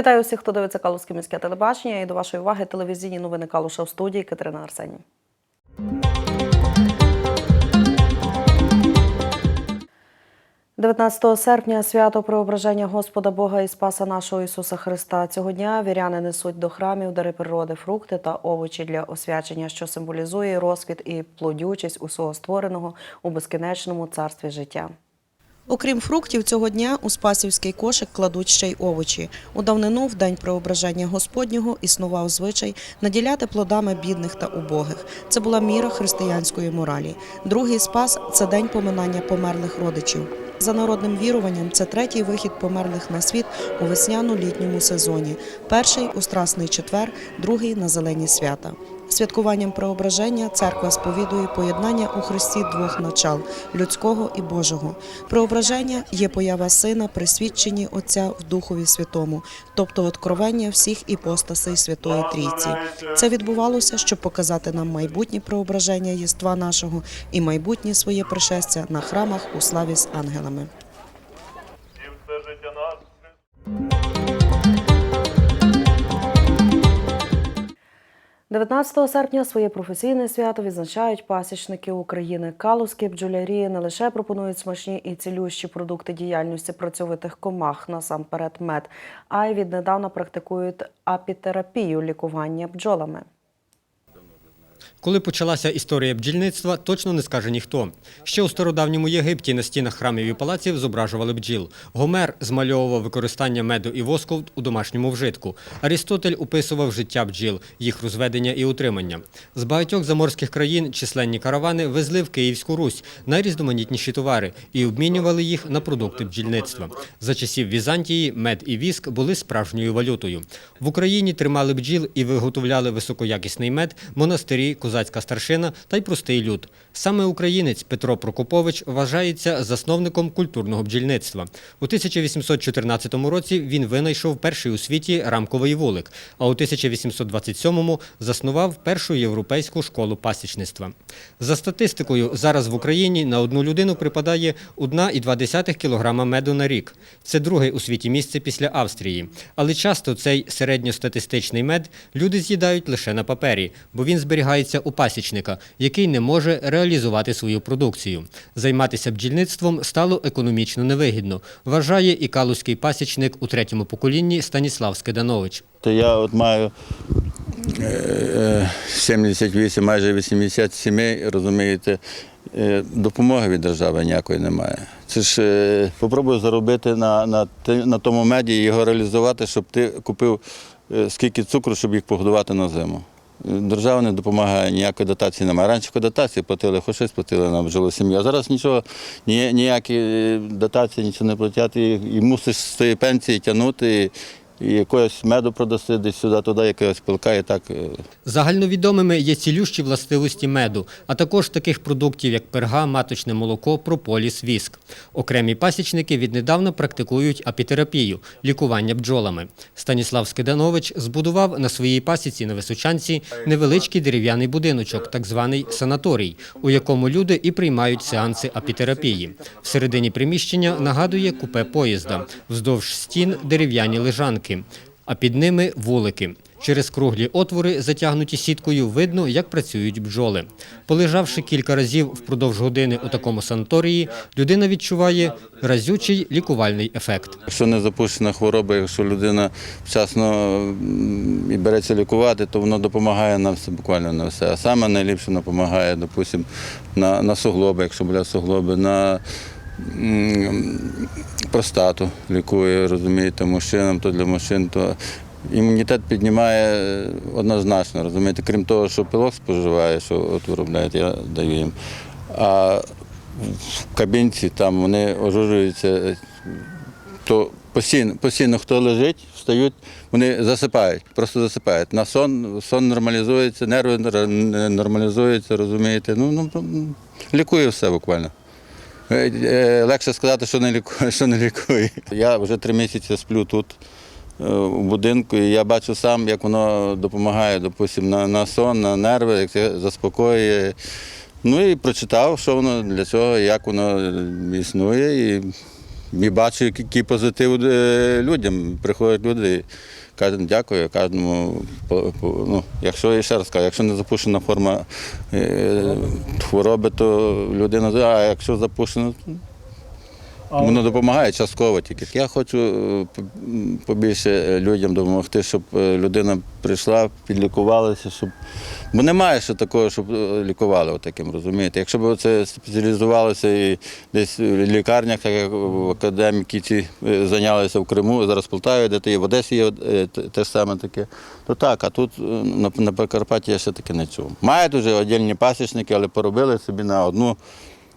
Вітаю всіх, хто дивиться Калузьке міське телебачення і до вашої уваги телевізійні новини Калуша в студії Катерина Арсеній. – 19 серпня свято Преображення Господа Бога і Спаса нашого Ісуса Христа. Цього дня віряни несуть до храмів дари природи, фрукти та овочі для освячення, що символізує розквіт і плодючість усього створеного у безкінечному царстві життя. Окрім фруктів, цього дня у Спасівський кошик кладуть ще й овочі. У давнину, в день преображення Господнього, існував звичай наділяти плодами бідних та убогих. Це була міра християнської моралі. Другий спас це день поминання померлих родичів. За народним віруванням, це третій вихід померлих на світ у весняно-літньому сезоні. Перший у Страсний четвер, другий на зелені свята. Святкуванням преображення церква сповідує поєднання у Христі двох начал людського і Божого. Преображення є поява сина при свідченні Отця в Духові Святому, тобто откровення всіх іпостасей Святої Трійці. Це відбувалося, щоб показати нам майбутнє преображення єства нашого і майбутнє своє пришестя на храмах у славі з ангелами. і все 19 серпня своє професійне свято відзначають пасічники України. Калузькі бджолярі не лише пропонують смачні і цілющі продукти діяльності працьовитих комах, насамперед мед, а й віднедавна практикують апітерапію лікування бджолами. Коли почалася історія бджільництва, точно не скаже ніхто. Ще у стародавньому Єгипті на стінах храмів і палаців зображували бджіл. Гомер змальовував використання меду і воску у домашньому вжитку. Арістотель описував життя бджіл, їх розведення і утримання. З багатьох заморських країн численні каравани везли в Київську Русь найрізноманітніші товари і обмінювали їх на продукти бджільництва. За часів Візантії мед і віск були справжньою валютою. В Україні тримали бджіл і виготовляли високоякісний мед монастирі, козацька старшина та й простий люд. Саме українець Петро Прокопович вважається засновником культурного бджільництва. У 1814 році він винайшов перший у світі рамковий вулик, а у 1827-му заснував першу європейську школу пасічництва. За статистикою, зараз в Україні на одну людину припадає 1,2 кг меду на рік. Це друге у світі місце після Австрії. Але часто цей середньостатистичний мед люди з'їдають лише на папері, бо він зберігається у пасічника, який не може реалізувати свою продукцію. Займатися бджільництвом стало економічно невигідно, вважає і калузький пасічник у третьому поколінні Станіслав Скиданович. То я от маю е, е, 78, майже 80 сімей, розумієте, е, допомоги від держави ніякої немає. Це ж е, попробую заробити на, на, те- на тому меді і його реалізувати, щоб ти купив е, скільки цукру, щоб їх погодувати на зиму. Держава не допомагає, ніякої дотації немає. Раніше дотації платили, хоч щось платили нам бджолу сім'ю. А зараз нічого, ніякі е, дотації, нічого не платять, і, і мусиш з цієї пенсії тягнути. Якогось меду продаси десь сюди, туди, якогось пилка і так. е, Загальновідомими є цілющі властивості меду, а також таких продуктів, як перга, маточне молоко, прополіс, віск. Окремі пасічники віднедавна практикують апітерапію – лікування бджолами. Станіслав Скиданович збудував на своїй пасіці на Височанці невеличкий дерев'яний будиночок, так званий санаторій, у якому люди і приймають сеанси апітерапії. Всередині приміщення нагадує купе поїзда, вздовж стін дерев'яні лежанки, а під ними вулики. Через круглі отвори, затягнуті сіткою, видно, як працюють бджоли. Полежавши кілька разів впродовж години у такому санаторії, людина відчуває разючий лікувальний ефект. Якщо не запущена хвороба, якщо людина вчасно і береться лікувати, то воно допомагає нам все, буквально на все. А саме найліпше допомагає, допустимо, на, на суглоби, якщо болять суглоби, на простату лікує, розумієте, мужчинам, то для мужчин, то імунітет піднімає е, однозначно, розумієте, крім того, що пилок споживає, що от виробляють, я даю їм. А в кабінці там вони ожужуються, е, то постійно, постійно хто лежить, встають, вони засипають, просто засипають. На сон, сон нормалізується, нерви нор- нормалізуються, розумієте. Ну, ну, ну, лікує все буквально. Е, е, Легше сказати, що не лікує, що не лікує. Я вже три місяці сплю тут. е, У будинку, і я бачу сам, як воно допомагає, допустим, на, на сон, на нерви, як це заспокоює. Ну і прочитав, що воно для цього, як воно існує, і і бачу, який позитив е, людям. Приходять люди, кажуть, дякую, кожному, ну, якщо я ще раз кажу, якщо не запущена форма е, хвороби, то людина, а якщо запущена, Воно допомагає частково тільки. Я хочу е, побільше людям допомогти, щоб е, людина прийшла, підлікувалася, щоб. Бо немає ще такого, щоб е, лікували таким, розумієте. Якщо б це спеціалізувалося і десь в лікарнях, так як в академіки ці е, зайнялися в Криму, зараз в Полтаві, де то є в Одесі є е, те- ж саме таке, то так, а тут е, на, Прикарпатті я ще таке не чув. Мають вже віддільні пасічники, але поробили собі на одну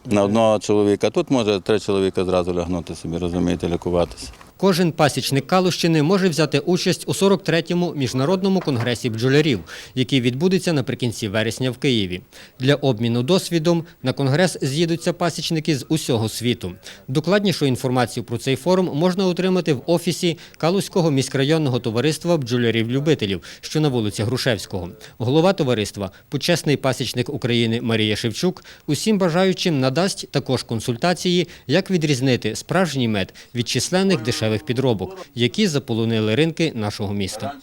на одного чоловіка. Тут може три чоловіка зразу лягнути собі, розумієте, лікуватися. Кожен пасічник Калущини може взяти участь у 43-му міжнародному конгресі бджолярів, який відбудеться наприкінці вересня в Києві. Для обміну досвідом на конгрес з'їдуться пасічники з усього світу. Докладнішу інформацію про цей форум можна отримати в офісі Калузького міськрайонного товариства бджолярів-любителів, що на вулиці Грушевського. Голова товариства, почесний пасічник України Марія Шевчук, усім бажаючим надасть також консультації, як відрізнити справжній мед від численних дешевих підробок, які заполонили ринки нашого міста.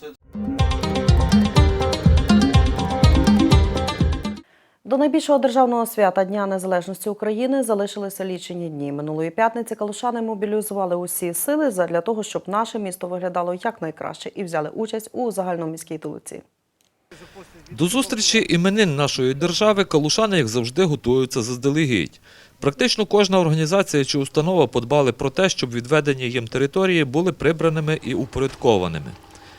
До найбільшого державного свята Дня Незалежності України залишилися лічені дні. Минулої п'ятниці калушани мобілізували усі сили для того, щоб наше місто виглядало якнайкраще і взяли участь у загальноміській тулиці. До зустрічі іменин нашої держави калушани, як завжди, готуються заздалегідь. Практично кожна організація чи установа подбали про те, щоб відведені їм території були прибраними і упорядкованими.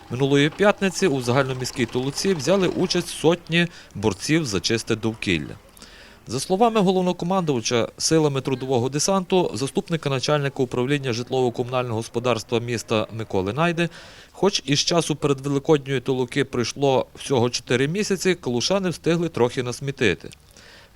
Минулої п'ятниці у загальноміській Толуці взяли участь сотні борців за чисте довкілля. За словами головнокомандувача силами трудового десанту, заступника начальника управління житлово-комунального господарства міста Миколи Найди, хоч із часу передвеликодньої толоки пройшло всього 4 місяці, калушани встигли трохи насмітити.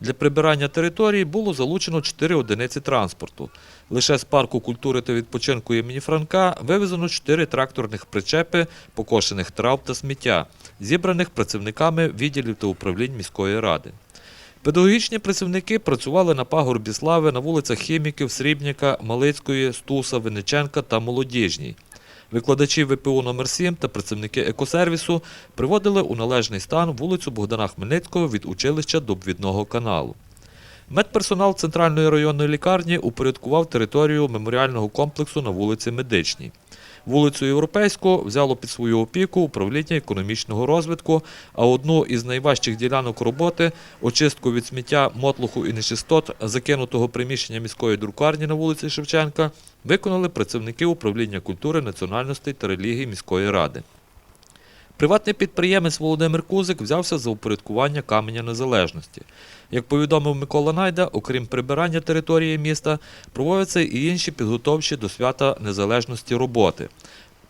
Для прибирання території було залучено 4 одиниці транспорту. Лише з парку культури та відпочинку імені Франка вивезено 4 тракторних причепи покошених трав та сміття, зібраних працівниками відділів та управлінь міської ради. Педагогічні працівники працювали на пагорбі слави на вулицях Хіміків, Срібняка, Малицької, Стуса, Винниченка та Молодіжній. Викладачі ВПУ номер 7 та працівники екосервісу приводили у належний стан вулицю Богдана Хмельницького від училища до обвідного каналу. Медперсонал Центральної районної лікарні упорядкував територію меморіального комплексу на вулиці Медичній. Вулицю Європейську взяло під свою опіку управління економічного розвитку, а одну із найважчих ділянок роботи очистку від сміття, мотлуху і нечистот, закинутого приміщення міської друкарні на вулиці Шевченка, виконали працівники управління культури, національностей та релігії міської ради. Приватний підприємець Володимир Кузик взявся за упорядкування каменя незалежності. Як повідомив Микола Найда, окрім прибирання території міста, проводяться і інші підготовчі до свята незалежності роботи.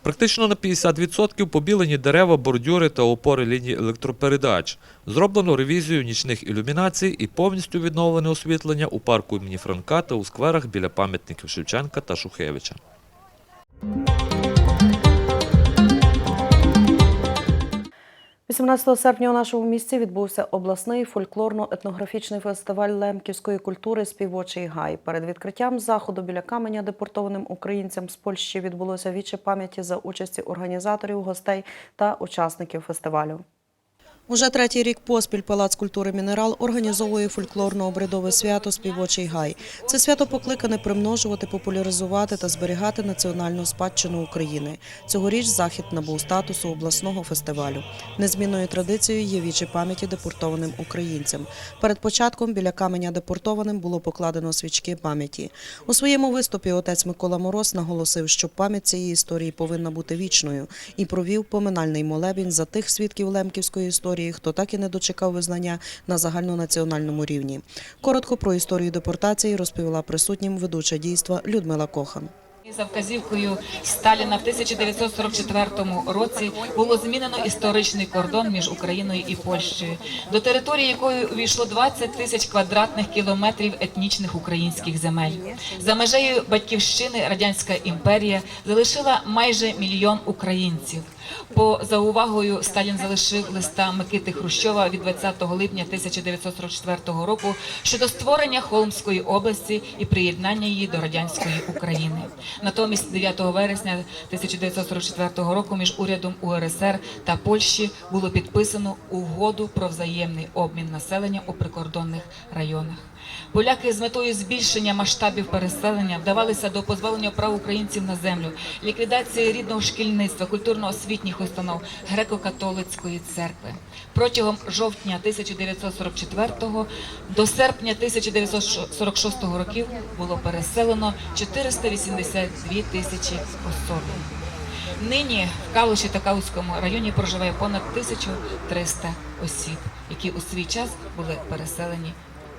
Практично на 50% побілені дерева, бордюри та опори ліній електропередач. Зроблено ревізію нічних ілюмінацій і повністю відновлене освітлення у парку імені Франка та у скверах біля пам'ятників Шевченка та Шухевича. – 18 серпня у нашому місці відбувся обласний фольклорно-етнографічний фестиваль лемківської культури Співочий гай. Перед відкриттям заходу біля каменя депортованим українцям з Польщі відбулося віче пам'яті за участі організаторів, гостей та учасників фестивалю. Уже третій рік поспіль Палац культури Мінерал організовує фольклорно-обрядове свято Співочий гай. Це свято покликане примножувати, популяризувати та зберігати національну спадщину України. Цьогоріч захід набув статусу обласного фестивалю. Незмінною традицією є вічі пам'яті депортованим українцям. Перед початком біля каменя депортованим було покладено свічки пам'яті. У своєму виступі отець Микола Мороз наголосив, що пам'ять цієї історії повинна бути вічною і провів поминальний молебень за тих свідків лемківської історії, хто так і не дочекав визнання на загальнонаціональному рівні. Коротко про історію депортації розповіла присутнім ведуча дійства Людмила Кохан. За вказівкою Сталіна в 1944 році було змінено історичний кордон між Україною і Польщею, до території якої увійшло 20 тисяч квадратних кілометрів етнічних українських земель. За межею батьківщини Радянська імперія залишила майже мільйон українців. По заувагою Сталін залишив листа Микити Хрущова від 20 липня 1944 року щодо створення Холмської області і приєднання її до радянської України. Натомість 9 вересня 1944 року між урядом УРСР та Польщі було підписано угоду про взаємний обмін населення у прикордонних районах. Поляки з метою збільшення масштабів переселення вдавалися до позбавлення прав українців на землю, ліквідації рідного шкільництва, культурно-освітніх установ греко-католицької церкви. Протягом жовтня 1944 до серпня 1946 років було переселено 482 тисячі особин. Нині в Калуші та Калуському районі проживає понад 1300 осіб, які у свій час були переселені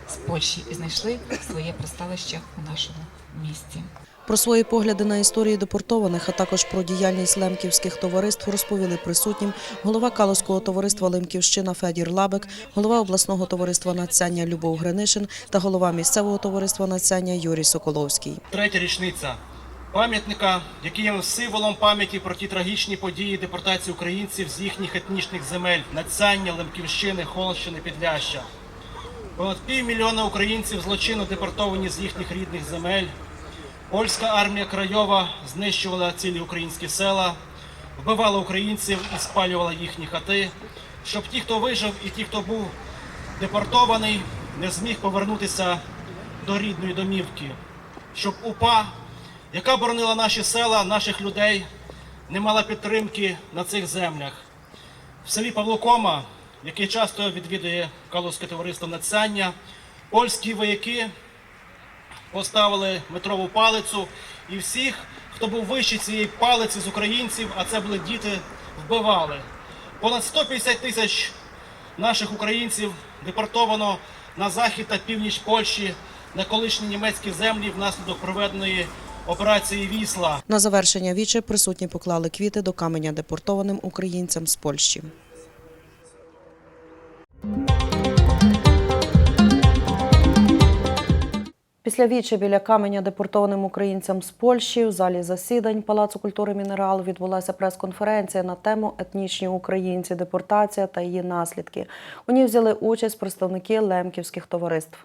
з Польщі і знайшли своє приставище у нашому місті. Про свої погляди на історії депортованих, а також про діяльність лемківських товариств розповіли присутнім голова Калузького товариства Лемківщина Федір Лабек, голова обласного товариства «Нацяння» Любов Гринишин та голова місцевого товариства «Нацяння» Юрій Соколовський. Третя річниця пам'ятника, який є символом пам'яті про ті трагічні події депортації українців з їхніх етнічних земель, Нацяння, Лемківщини, Холщини, Підляща. Понад півмільйона українців злочинно депортовані з їхніх рідних земель. Польська армія Крайова знищувала цілі українські села, вбивала українців і спалювала їхні хати, щоб ті, хто вижив, і ті, хто був депортований, не зміг повернутися до рідної домівки, щоб УПА, яка боронила наші села, наших людей, не мала підтримки на цих землях. В селі Павлокома, яке часто відвідує Калузьке товариство Нацяння, польські вояки поставили метрову палицю і всіх, хто був вище цієї палиці з українців, а це були діти, вбивали. Понад 150 тисяч наших українців депортовано на захід та північ Польщі на колишні німецькі землі внаслідок проведеної операції Вісла. На завершення віче присутні поклали квіти до каменя депортованим українцям з Польщі. Після вічі біля каменя депортованим українцям з Польщі в залі засідань Палацу культури Мінерал відбулася прес-конференція на тему Етнічні українці, депортація та її наслідки. У ній взяли участь представники лемківських товариств.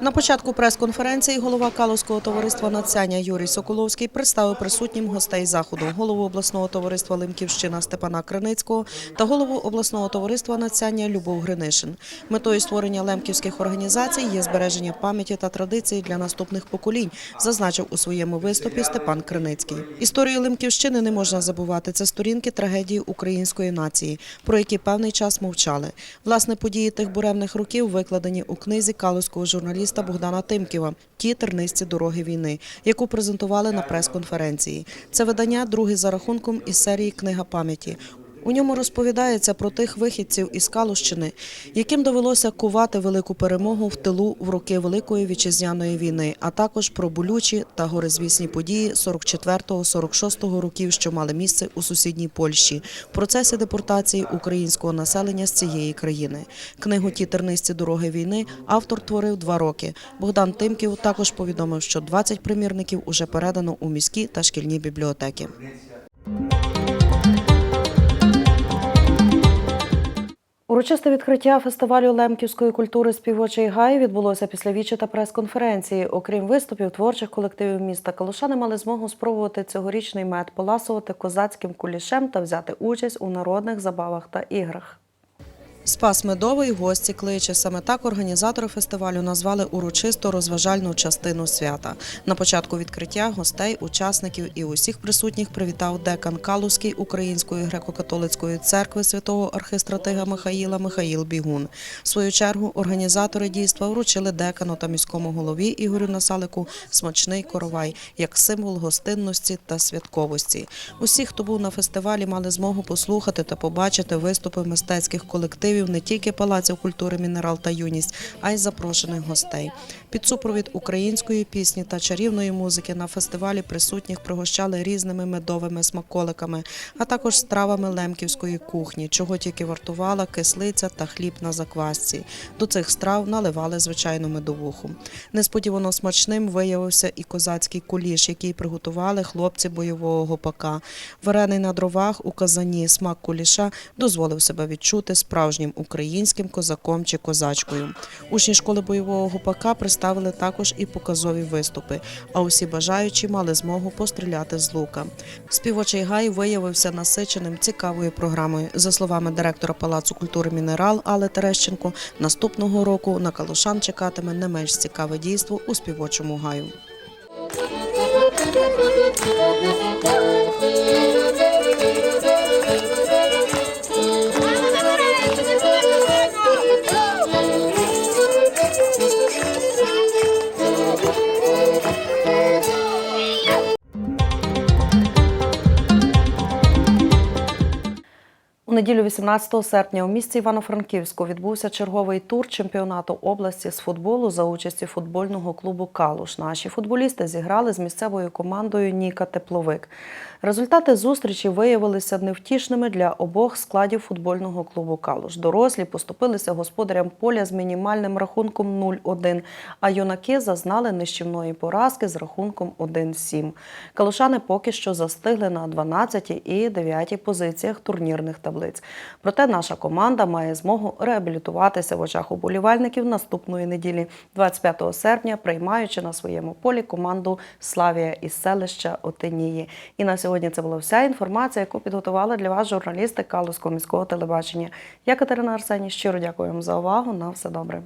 На початку прес-конференції голова Калузького товариства «Нацяння» Юрій Соколовський представив присутнім гостей заходу, голову обласного товариства Лимківщина Степана Криницького та голову обласного товариства «Нацяння» Любов Гринишин. Метою створення лемківських організацій є збереження пам'яті та традицій для наступних поколінь, зазначив у своєму виступі Степан Криницький. Історію Лимківщини не можна забувати. Це сторінки трагедії української нації, про які певний час мовчали. Власне, події тих буремних років викладені у книзі калузького журналіста Богдана Тимківа Ті тернисті дороги війни, яку презентували на прес-конференції. Це видання друге за рахунком із серії Книга пам'яті. У ньому розповідається про тих вихідців із Калущини, яким довелося кувати велику перемогу в тилу в роки Великої вітчизняної війни, а також про болючі та горизвісні події 44-46 років, що мали місце у сусідній Польщі, в процесі депортації українського населення з цієї країни. Книгу Ті тернисті дороги війни автор творив два роки. Богдан Тимків також повідомив, що 20 примірників уже передано у міські та шкільні бібліотеки. Урочисте відкриття фестивалю лемківської культури «Співочий гай» відбулося після вічі та прес-конференції. Окрім виступів творчих колективів міста Калушани мали змогу спробувати цьогорічний мед, поласувати козацьким кулішем та взяти участь у народних забавах та іграх. Спас медовий гості кличе. Саме так організатори фестивалю назвали урочисто розважальну частину свята. На початку відкриття гостей, учасників і усіх присутніх привітав декан Калузький Української греко-католицької церкви святого архистратига Михаїла Михаїл Бігун. В свою чергу організатори дійства вручили декану та міському голові Ігорю Насалику смачний коровай як символ гостинності та святковості. Усі, хто був на фестивалі, мали змогу послухати та побачити виступи мистецьких колективів колективів не тільки палаців культури Мінерал та юність, а й запрошених гостей. Під супровід української пісні та чарівної музики на фестивалі присутніх пригощали різними медовими смаколиками, а також стравами лемківської кухні, чого тільки вартувала кислиця та хліб на заквасці. До цих страв наливали звичайну медовуху. Несподівано смачним виявився і козацький куліш, який приготували хлопці бойового гопака. Варений на дровах у казані смак куліша дозволив себе відчути справжнім українським козаком чи козачкою. Учні школи бойового гопака представили також і показові виступи, а усі бажаючі мали змогу постріляти з лука. Співочий гай виявився насиченим цікавою програмою. За словами директора Палацу культури Мінерал Алли Терещенко, наступного року на Калушан чекатиме не менш цікаве дійство у співочому гаю. Неділю 18 серпня у місті Івано-Франківську відбувся черговий тур чемпіонату області з футболу за участі футбольного клубу Калуш. Наші футболісти зіграли з місцевою командою Ніка Тепловик. Результати зустрічі виявилися невтішними для обох складів футбольного клубу Калуш. Дорослі поступилися господарям поля з мінімальним рахунком 0-1, а юнаки зазнали нищівної поразки з рахунком 1-7. Калушани поки що застигли на 12 і 9 позиціях турнірних таблиць. Проте наша команда має змогу реабілітуватися в очах уболівальників наступної неділі, 25 серпня, приймаючи на своєму полі команду Славія із селища Отинії. І на сьогодні це була вся інформація, яку підготувала для вас журналісти Калузького міського телебачення. Я Катерина Арсеній. Щиро дякую вам за увагу. На все добре.